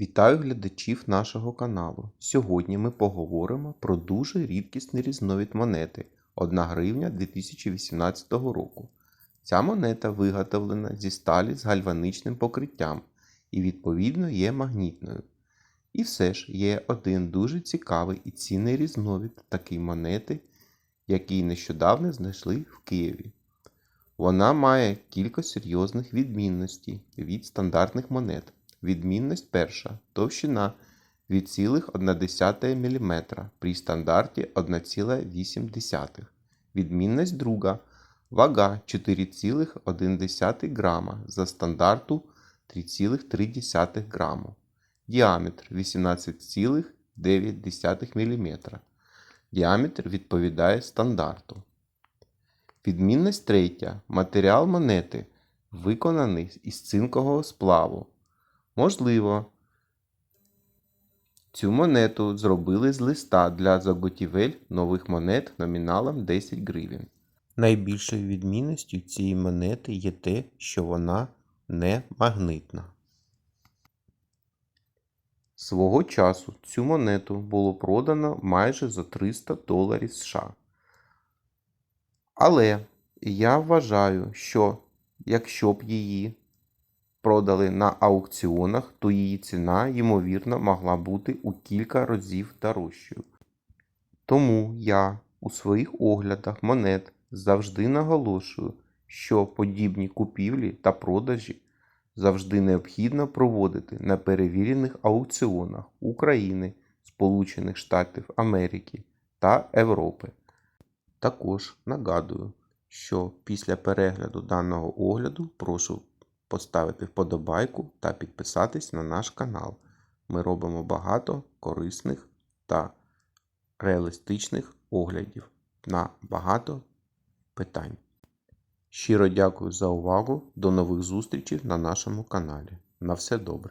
Вітаю глядачів нашого каналу. Сьогодні ми поговоримо про дуже рідкісний різновид монети 1 гривня 2018 року. Ця монета виготовлена зі сталі з гальваничним покриттям і відповідно є магнітною. І все ж є один дуже цікавий і цінний різновид такої монети, який нещодавно знайшли в Києві. Вона має кілька серйозних відмінностей від стандартних монет. Відмінність перша товщина 2,1 мм при стандарті 1,8. Відмінність друга вага 4,1 грама за стандарту 3,3 граму. Діаметр 18,9 мм. Діаметр відповідає стандарту. Відмінність третя. Матеріал монети виконаний із цинкового сплаву. Можливо, цю монету зробили з листа для заготівель нових монет номіналом 10 гривень. Найбільшою відмінністю цієї монети є те, що вона не магнитна. Свого часу цю монету було продано майже за 300 доларів США. Але я вважаю, що якщо б її продали на аукціонах, то її ціна, ймовірно, могла бути у кілька разів дорожчою. Тому я у своїх оглядах монет завжди наголошую, що подібні купівлі та продажі завжди необхідно проводити на перевірених аукціонах України, Сполучених Штатів Америки та Європи. Також нагадую, що після перегляду даного огляду прошу поставити вподобайку та підписатись на наш канал. Ми робимо багато корисних та реалістичних оглядів на багато питань. Щиро дякую за увагу. До нових зустрічей на нашому каналі. На все добре!